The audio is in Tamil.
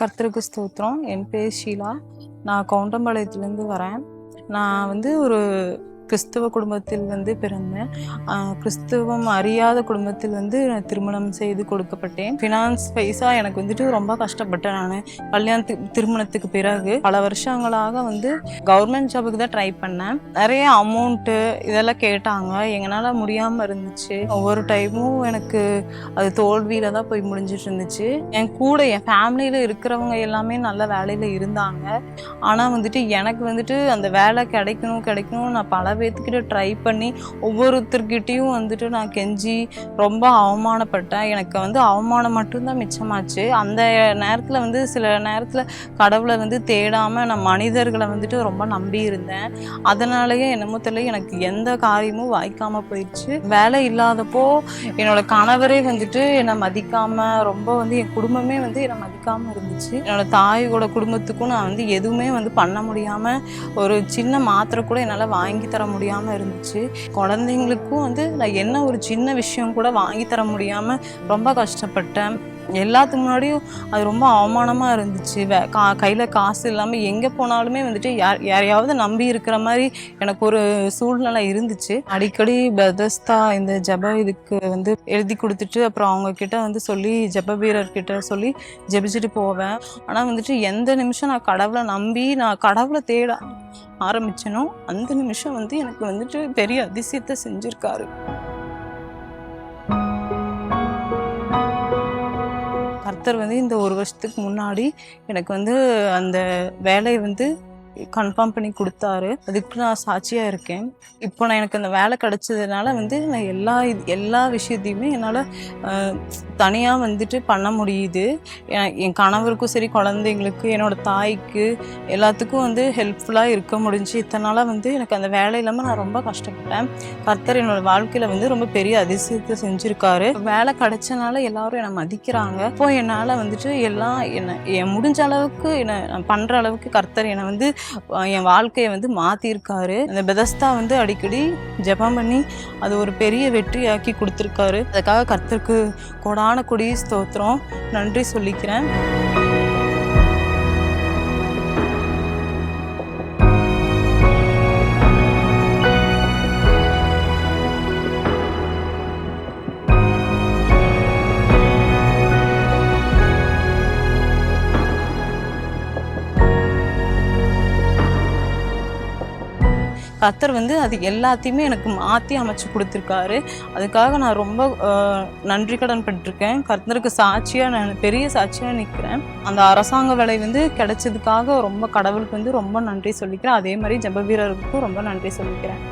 கர்த்தருக்கு ஸ்தோத்திரம். என் பேர் ஷீலா. நான் கவுண்டம்பாளையத்துலேருந்து வரேன். நான் வந்து ஒரு கிறிஸ்துவ குடும்பத்தில் வந்து பிறந்தேன் கிறிஸ்துவம் அறியாத குடும்பத்தில் வந்து நான் திருமணம் செய்து கொடுக்கப்பட்டேன். ஃபினான்ஸ் வைஸாக எனக்கு வந்துட்டு ரொம்ப கஷ்டப்பட்டேன் நான். கல்யாணத்துக்கு திருமணத்துக்கு பிறகு பல வருஷங்களாக வந்து கவர்மெண்ட் ஜாபுக்கு தான் ட்ரை பண்ணேன். நிறைய அமௌண்ட்டு இதெல்லாம் கேட்டாங்க. எங்களால் முடியாமல் இருந்துச்சு. ஒவ்வொரு டைமும் எனக்கு அது தோல்வியில் தான் போய் முடிஞ்சிட்டு இருந்துச்சு. என் கூட என் ஃபேமிலியில் இருக்கிறவங்க எல்லாமே நல்ல வேலையில் இருந்தாங்க. ஆனால் வந்துட்டு எனக்கு வந்துட்டு அந்த வேலை கிடைக்கணும் கிடைக்கணும் நான் பல பேர்த்துக்கிட்ட ட்ரை பண்ணி ஒவ்வொருத்தர்கிட்டையும் வந்துட்டு நான் கெஞ்சி ரொம்ப அவமானப்பட்டேன். எனக்கு வந்து அவமானம் மட்டும்தான் மிச்சமாச்சு. அந்த நேரத்தில் வந்து சில நேரத்தில் கடவுளை வந்து தேடாமல் நான் மனிதர்களை வந்துட்டு ரொம்ப நம்பி இருந்தேன். அதனாலயே என்னமோ தெரியல எனக்கு எந்த காரியமும் வாய்க்காம போயிடுச்சு. வேலை இல்லாதப்போ என்னோட கணவரே வந்துட்டு என்னை மதிக்காம ரொம்ப வந்து என் குடும்பமே வந்து என்னை மதிக்காம இருந்துச்சு. என்னோட தாயோட குடும்பத்துக்கும் நான் வந்து எதுவுமே வந்து பண்ண முடியாம ஒரு சின்ன மாத்திரை கூட என்னால் வாங்கி தர முடியாமல் இருந்துச்சு. குழந்தைங்களுக்கும் வந்து நான் என்ன ஒரு சின்ன விஷயம் கூட வாங்கி தர முடியாமல் ரொம்ப கஷ்டப்பட்டேன். எல்லாத்துக்கு முன்னாடியும் அது ரொம்ப அவமானமாக இருந்துச்சு. வே கா கையில் காசு இல்லாமல் எங்கே போனாலுமே வந்துட்டு யார் யாரையாவது நம்பி இருக்கிற மாதிரி எனக்கு ஒரு சூழ்நிலை இருந்துச்சு. அடிக்கடி பெதஸ்தா இந்த ஜெப இதுக்கு வந்து எழுதி கொடுத்துட்டு அப்புறம் அவங்கக்கிட்ட வந்து சொல்லி ஜப வீரர்கிட்ட சொல்லி ஜெபிச்சுட்டு போவேன். ஆனால் வந்துட்டு எந்த நிமிஷம் நான் கடவுளை நம்பி நான் கடவுளை தேட ஆரம்பிச்சேனோ அந்த நிமிஷம் வந்து எனக்கு வந்துட்டு பெரிய அதிசயத்தை செஞ்சிருக்காரு. கர்த்தர் வந்து இந்த ஒரு வருஷத்துக்கு முன்னாடி எனக்கு வந்து அந்த வேலையை வந்து கன்ஃபார்ம் பண்ணி கொடுத்தாரு. அதுக்கு நான் சாட்சியாக இருக்கேன். இப்போ நான் எனக்கு அந்த வேலை கிடைச்சதுனால வந்து நான் எல்லா இது எல்லா விஷயத்தையுமே என்னால் தனியாக வந்துட்டு பண்ண முடியுது. என் கணவருக்கும் சரி குழந்தைங்களுக்கு என்னோட தாய்க்கு எல்லாத்துக்கும் வந்து ஹெல்ப்ஃபுல்லாக இருக்க முடிஞ்சு இத்தனை நாளாக வந்து எனக்கு அந்த வேலை இல்லாமல் நான் ரொம்ப கஷ்டப்பட்டேன். கர்த்தர் என்னோட வாழ்க்கையில் வந்து ரொம்ப பெரிய அதிசயத்தை செஞ்சுருக்காரு. வேலை கிடைச்சனால எல்லாரும் என்னை மதிக்கிறாங்க. இப்போ என்னால் வந்துட்டு எல்லாம் என்னை என் முடிஞ்ச அளவுக்கு என்னை நான் பண்ணுற அளவுக்கு கர்த்தர் என்னை வந்து என் வாழ்க்கையை வந்து மாற்றிருக்காரு அந்த பெதஸ்தா வந்து அடிக்கடி ஜெபம் பண்ணி அது ஒரு பெரிய வெற்றியாக்கி கொடுத்துருக்காரு. அதுக்காக கர்த்தருக்கு கொடான கொடி ஸ்தோத்திரம். நன்றி சொல்லிக்கிறேன். கர்த்தர் வந்து அது எல்லாத்தையுமே எனக்கு மாற்றி அமைச்சு கொடுத்துருக்காரு. அதுக்காக நான் ரொம்ப நன்றி கடன் பட்டிருக்கேன் கர்த்தருக்கு சாட்சியாக நான் பெரிய சாட்சியாக நிற்கிறேன் அந்த அரசாங்க வேலை வந்து கிடைச்சதுக்காக ரொம்ப கடவுளுக்கு வந்து ரொம்ப நன்றி சொல்லிக்கிறேன். அதே மாதிரி ஜப வீரருக்கும் ரொம்ப நன்றி சொல்லிக்கிறேன்.